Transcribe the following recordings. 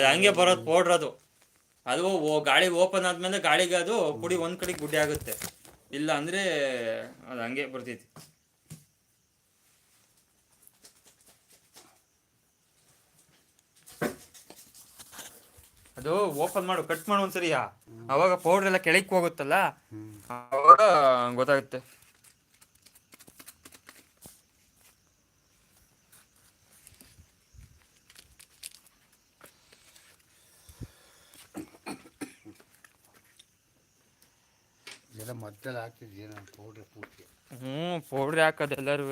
ಅದು ಹಂಗೆ ಬರೋದು ಪೌಡ್ರ್ ಅದು ಅದು ಓ- ಗಾಳಿ ಓಪನ್ ಆದ್ಮೇಲೆ ಗಾಳಿಗೆ ಅದು ಪುಡಿ ಒಂದ್ ಕಡೆ ಗುಡ್ಡೆ ಆಗುತ್ತೆ. ಇಲ್ಲ ಅಂದ್ರೆ ಅದು ಹಂಗೆ ಬರ್ತೈತಿ. ಅದು ಓಪನ್ ಮಾಡು ಕಟ್ ಮಾಡು ಒಂದ್ಸರಿಯಾ. ಅವಾಗ ಪೌಡ್ರ್ ಎಲ್ಲ ಕೆಳಕ್ಕೆ ಹೋಗುತ್ತಲ್ಲ? ಅವಾಗ ಗೊತ್ತಾಗುತ್ತೆ. ಇದೆಲ್ಲ ಮದ್ದೆಲ್ಲ ಹಾಕ್ತಿದ್ದೆ ನಾನು ಪೌಡ್ರ್ ಪೂರ್ತಿ. ಹ್ಞೂ ಪೌಡ್ರ್ ಹಾಕೋದು ಎಲ್ಲರೂ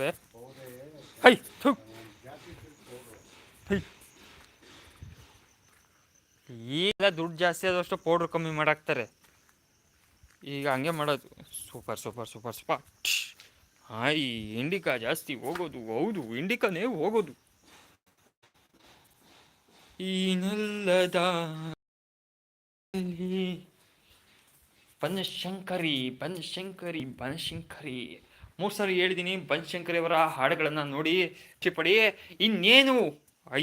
ಹೈ ಥು. ಹೈ. ಈಗ ದುಡ್ಡು ಜಾಸ್ತಿ ಆದಷ್ಟು ಪೌಡ್ರ್ ಕಮ್ಮಿ ಮಾಡಾಕ್ತಾರೆ. ಈಗ ಹಂಗೆ ಮಾಡೋದು. Super super super super. Hi Indica ಜಾಸ್ತಿ ಹೋಗೋದು. ಹೌದು ಇಂಡಿಕಾನೇ ಹೋಗೋದು. ಈ ನೆಲ್ಲದ ಬನಶಂಕರಿ ಬನಶಂಕರಿ ಬನಶಂಕರಿ. ಮೂರು ಸಾರಿ ಹೇಳಿದ್ದೀನಿ ಬನಶಂಕರಿ ಅವರ ಹಾಡುಗಳನ್ನು ನೋಡಿ ಚಿಪಡಿ ಇನ್ನೇನು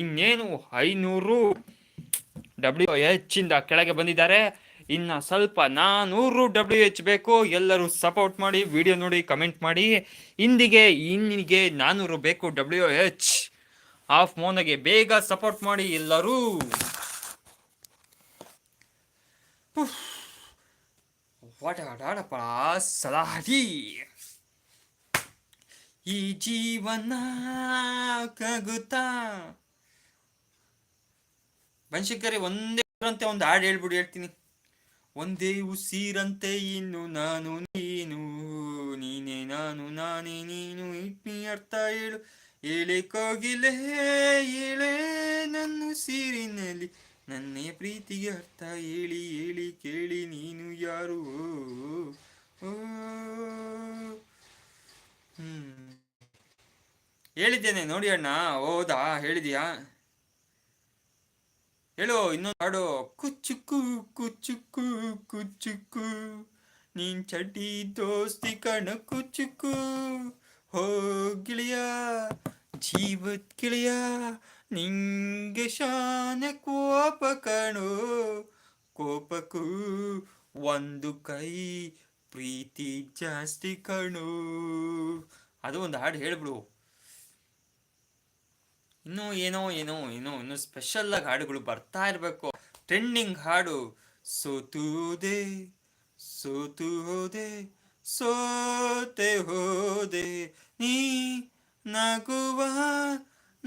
ಇನ್ನೇನು ಐನೂರು ಡಬ್ಲ್ಯೂ ಎಚ್ ಇಂದ ಕೆಳಗೆ ಬಂದಿದ್ದಾರೆ. ಇನ್ನು ಸ್ವಲ್ಪ ನಾನೂರು ಡಬ್ಲ್ಯೂ ಎಚ್ ಬೇಕು. ಎಲ್ಲರೂ ಸಪೋರ್ಟ್ ಮಾಡಿ ವಿಡಿಯೋ ನೋಡಿ ಕಮೆಂಟ್ ಮಾಡಿ. ಇಂದಿಗೆ, ಇನ್ನಿಗೆ ನಾನೂರು ಬೇಕು ಡಬ್ಲ್ಯೂ ಎಚ್ ಆಫ್ ಮೋನಗೆ ಬೇಗ ಸಪೋರ್ಟ್ ಮಾಡಿ ಎಲ್ಲರೂ. ಒಡಾಡಪ್ಪ ಸಲಾಡಿ ಈ ಜೀವನ ಕಗುತ್ತಾ ಬನ್ಶಂಕರಿ, ಒಂದೇ ಅಂತೆ ಒಂದು ಹಾಡು ಹೇಳ್ಬಿಡು, ಹೇಳ್ತೀನಿ. ಒಂದೇ ಉಸಿರಂತೆ ಇನ್ನು ನಾನು, ನೀನು, ನೀನೇ, ನಾನು, ನಾನೇ, ನೀನು, ಇಟ್ನಿ ಅರ್ಥ ಹೇಳು. ಏಳೆ ಕೋಗಿಲೆ, ಏಳೆ ನನ್ನ ಉಸಿರಿನಲ್ಲಿ ನನ್ನೇ ಪ್ರೀತಿಗೆ ಅರ್ಥ ಹೇಳಿ ಹೇಳಿ ಕೇಳಿ ನೀನು ಯಾರು. ಹ್ಮ್. ಹೇಳಿದ್ದೇನೆ, ನೋಡಿ ಅಣ್ಣ. ಹೌದಾ? ಹೇಳಿದ್ಯಾ? ಹೇಳು, ಇನ್ನೊಂದು ಹಾಡು. ಕುಚ್ಚುಕು ಕುಚ್ಚುಕು ಕುಚ್ಚುಕು. ನೀನ್ ಚಟಿ ದೋಸ್ತಿ ಕಣ, ಕುಚ್ಚುಕು. ಹೋ, ಗಿಳಿಯ. ಜೀವತ್ ಗಿಳಿಯ. ನಿಂಗೆ ಶಾನೆ ಕೋಪ ಕಣೋ. ಕೋಪಕ್ಕೂ ಒಂದು ಕೈ ಪ್ರೀತಿ ಜಾಸ್ತಿ ಕಣು. ಅದು ಒಂದು ಹಾಡು ಹೇಳ್ಬಿಡು. ಇನ್ನೂ ಏನೋ ಏನೋ ಏನೋ ಇನ್ನೂ ಸ್ಪೆಷಲ್ ಆಗಿ ಹಾಡುಗಳು ಬರ್ತಾ ಇರಬೇಕು. ಟ್ರೆಂಡಿಂಗ್ ಹಾಡು ಸೋತೂದೆ ಸೋತು ಹೋದೆ, ಸೋತೆ ಹೋದೆ, ನೀ ನಗುವ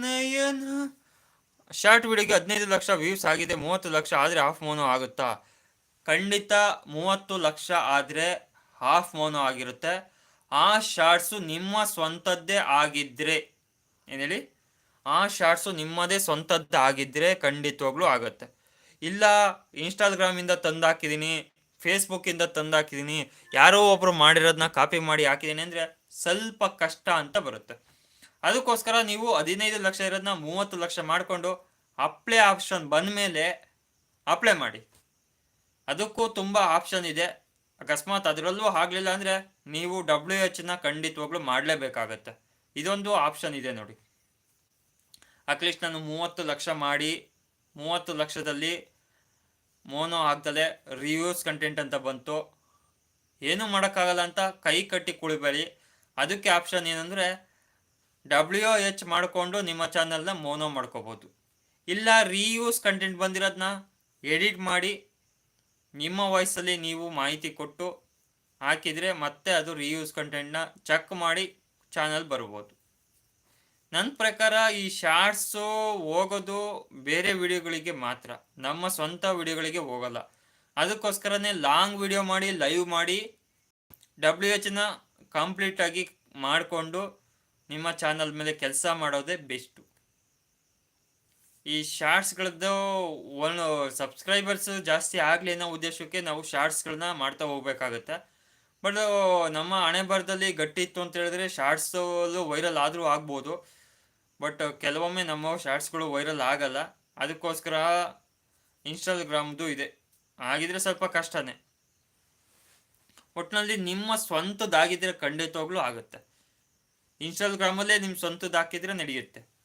ನಯನ. ಶಾರ್ಟ್ ವಿಡಿಯೋಗೆ ಹದಿನೈದು ಲಕ್ಷ ವ್ಯೂಸ್ ಆಗಿದೆ, ಮೂವತ್ತು ಲಕ್ಷ ಆದರೆ ಹಾಫ್ ಮೋನೋ ಆಗುತ್ತಾ? ಖಂಡಿತ ಮೂವತ್ತು ಲಕ್ಷ ಆದರೆ ಹಾಫ್ ಮೋನೋ ಆಗಿರುತ್ತೆ. ಆ ಶಾರ್ಟ್ಸು ನಿಮ್ಮ ಸ್ವಂತದ್ದೇ ಆಗಿದ್ರೆ, ಏನು ಹೇಳಿ? ಆ ಶಾರ್ಟ್ಸು ನಿಮ್ಮದೇ ಸ್ವಂತದ್ದು ಆಗಿದ್ರೆ ಖಂಡಿತವಾಗ್ಲೂ ಆಗುತ್ತೆ. ಇಲ್ಲ ಇನ್ಸ್ಟಾಗ್ರಾಮಿಂದ ತಂದು ಹಾಕಿದ್ದೀನಿ ಫೇಸ್ಬುಕ್ಕಿಂದ ತಂದಾಕಿದ್ದೀನಿ, ಯಾರೋ ಒಬ್ಬರು ಮಾಡಿರೋದನ್ನ ಕಾಪಿ ಮಾಡಿ ಹಾಕಿದ್ದೀನಿ ಅಂದರೆ ಸ್ವಲ್ಪ ಕಷ್ಟ ಅಂತ ಬರುತ್ತೆ. ಅದಕ್ಕೋಸ್ಕರ ನೀವು ಹದಿನೈದು ಲಕ್ಷ ಇರೋದನ್ನ ಮೂವತ್ತು ಲಕ್ಷ ಮಾಡಿಕೊಂಡು ಅಪ್ಲೈ ಆಪ್ಷನ್ ಬಂದ ಮೇಲೆ ಅಪ್ಲೈ ಮಾಡಿ. ಅದಕ್ಕೂ ತುಂಬ ಆಪ್ಷನ್ ಇದೆ. ಅಕಸ್ಮಾತ್ ಅದರಲ್ಲೂ ಆಗಲಿಲ್ಲ ಅಂದರೆ ನೀವು ಡಬ್ಲ್ಯೂ ಎಚ್ನ ಖಂಡಿತವಾಗ್ಲೂ ಮಾಡಲೇಬೇಕಾಗತ್ತೆ. ಇದೊಂದು ಆಪ್ಷನ್ ಇದೆ ನೋಡಿ. ಅಟ್ಲೀಸ್ಟ್ ನಾನು ಮೂವತ್ತು ಲಕ್ಷ ಮಾಡಿ, ಮೂವತ್ತು ಲಕ್ಷದಲ್ಲಿ ಮೋನೋ ಆಗ್ದಲೆ ರಿವ್ಯೂಸ್ ಕಂಟೆಂಟ್ ಅಂತ ಬಂತು. ಏನೂ ಮಾಡೋಕ್ಕಾಗಲ್ಲ ಅಂತ ಕೈ ಕಟ್ಟಿ ಕುಳಿಬೇಡಿ. ಅದಕ್ಕೆ ಆಪ್ಷನ್ ಏನಂದರೆ ಡಬ್ಲ್ಯೂ ಎಚ್ ಮಾಡಿಕೊಂಡು ನಿಮ್ಮ ಚಾನಲ್ನ ಮೋನೋ ಮಾಡ್ಕೋಬೋದು. ಇಲ್ಲ ರೀಯೂಸ್ ಕಂಟೆಂಟ್ ಬಂದಿರೋದನ್ನ ಎಡಿಟ್ ಮಾಡಿ ನಿಮ್ಮ ವಾಯ್ಸಲ್ಲಿ ನೀವು ಮಾಹಿತಿ ಕೊಟ್ಟು ಹಾಕಿದರೆ ಮತ್ತೆ ಅದು ರೀಯೂಸ್ ಕಂಟೆಂಟ್ನ ಚೆಕ್ ಮಾಡಿ ಚಾನಲ್ ಬರ್ಬೋದು. ನನ್ನ ಪ್ರಕಾರ ಈ ಶಾರ್ಟ್ಸು ಹೋಗೋದು ಬೇರೆ ವಿಡಿಯೋಗಳಿಗೆ ಮಾತ್ರ. ನಮ್ಮ ಸ್ವಂತ ವಿಡಿಯೋಗಳಿಗೆ ಹೋಗಲ್ಲ. ಅದಕ್ಕೋಸ್ಕರನೇ ಲಾಂಗ್ ವಿಡಿಯೋ ಮಾಡಿ ಲೈವ್ ಮಾಡಿ ಡಬ್ಲ್ಯೂ ಎಚ್ನ ಕಂಪ್ಲೀಟಾಗಿ ಮಾಡಿಕೊಂಡು ನಿಮ್ಮ ಚಾನಲ್ ಮೇಲೆ ಕೆಲಸ ಮಾಡೋದೇ ಬೆಸ್ಟು. ಈ ಶಾರ್ಟ್ಸ್ಗಳದ್ದು ಒಂದು ಸಬ್ಸ್ಕ್ರೈಬರ್ಸ್ ಜಾಸ್ತಿ ಆಗಲಿ ಅನ್ನೋ ಉದ್ದೇಶಕ್ಕೆ ನಾವು ಶಾರ್ಟ್ಸ್ಗಳನ್ನ ಮಾಡ್ತಾ ಹೋಗ್ಬೇಕಾಗತ್ತೆ. ಬಟ್ ನಮ್ಮ ಹಣೆ ಬರದಲ್ಲಿ ಗಟ್ಟಿ ಇತ್ತು ಅಂತ ಹೇಳಿದ್ರೆ ಶಾರ್ಟ್ಸಲ್ಲೂ ವೈರಲ್ ಆದರೂ ಆಗ್ಬೋದು. ಬಟ್ ಕೆಲವೊಮ್ಮೆ ನಮ್ಮ ಶಾರ್ಟ್ಸ್ಗಳು ವೈರಲ್ ಆಗಲ್ಲ. ಅದಕ್ಕೋಸ್ಕರ ಇನ್ಸ್ಟಾಗ್ರಾಮ್ದು ಇದೆ. ಆಗಿದ್ರೆ ಸ್ವಲ್ಪ ಕಷ್ಟನೇ. ಒಟ್ಟಿನಲ್ಲಿ ನಿಮ್ಮ ಸ್ವಂತದಾಗಿದ್ದರೆ ಖಂಡಿತವಾಗ್ಲೂ ಆಗುತ್ತೆ. ಇನ್ಸ್ಟಾಗ್ರಾಮಲ್ಲೇ ನಿಮ್ಮ ಸ್ವಂತದ್ದು ಹಾಕಿದ್ರೆ ನಡೆಯುತ್ತೆ.